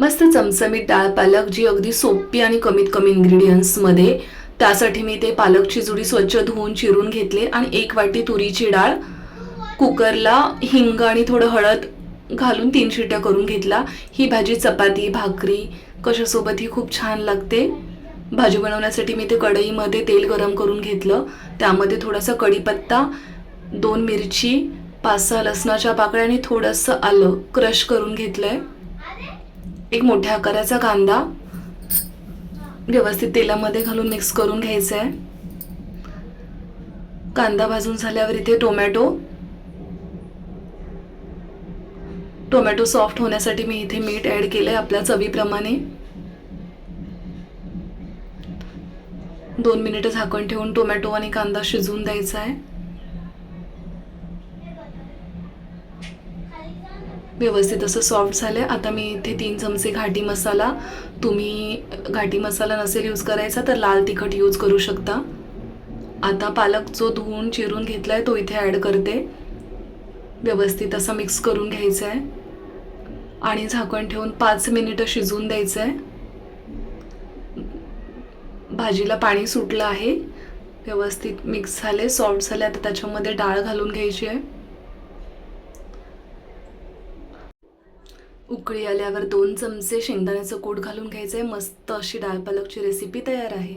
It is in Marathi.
मस्त चमचमीत डाळ पालक जी अगदी सोपी आणि कमीत कमी इन्ग्रेडियंट्समध्ये त्यासाठी मी ते पालकची जुडी स्वच्छ धुवून चिरून घेतले आणि एक वाटी तुरीची डाळ कुकरला हिंग आणि थोडं हळद घालून तीन शिट्या करून घेतला. ही भाजी चपाती भाकरी कशासोबत ही खूप छान लागते. भाजी बनवण्यासाठी मी ते कढईमध्ये तेल गरम करून घेतलं. त्यामध्ये थोडासा कढीपत्ता दोन मिरची पाच सहा लसणाच्या पाकळ्या आणि थोडंसं आलं क्रश करून घेतलं आहे एक मोठ्या आकाराचा कांदा व्यवस्थित तेलामध्ये घालून मिक्स करून घ्यायचा आहे कांदा भाजून झाल्यावर इथे टोमॅटो टोमॅटो सॉफ्ट होण्यासाठी मी इथे मीठ ॲड केलं आहे आपल्या चवीप्रमाणे. दोन मिनिटं झाकण ठेवून टोमॅटो आणि कांदा शिजवून द्यायचा आहे व्यवस्थित असं सॉफ्ट झालं आता मी इथे तीन चमचे घाटी मसाला तुम्ही घाटी मसाला नसेल यूज करायचा तर लाल तिखट यूज करू शकता. आता पालक जो धुवून चिरून घेतला आहे तो इथे ॲड करते. व्यवस्थित असं मिक्स करून घ्यायचं आहे आणि झाकण ठेवून पाच मिनिटं शिजवून द्यायचं आहे भाजीला पाणी सुटलं आहे. व्यवस्थित मिक्स झाले सॉफ्ट झाले आता त्याच्यामध्ये डाळ घालून घ्यायची आहे. उकळी आल्यावर दोन चमचे शेंगदाण्याचं कूट घालून घ्यायचं आहे मस्त अशी डाळ पालकची रेसिपी तयार आहे.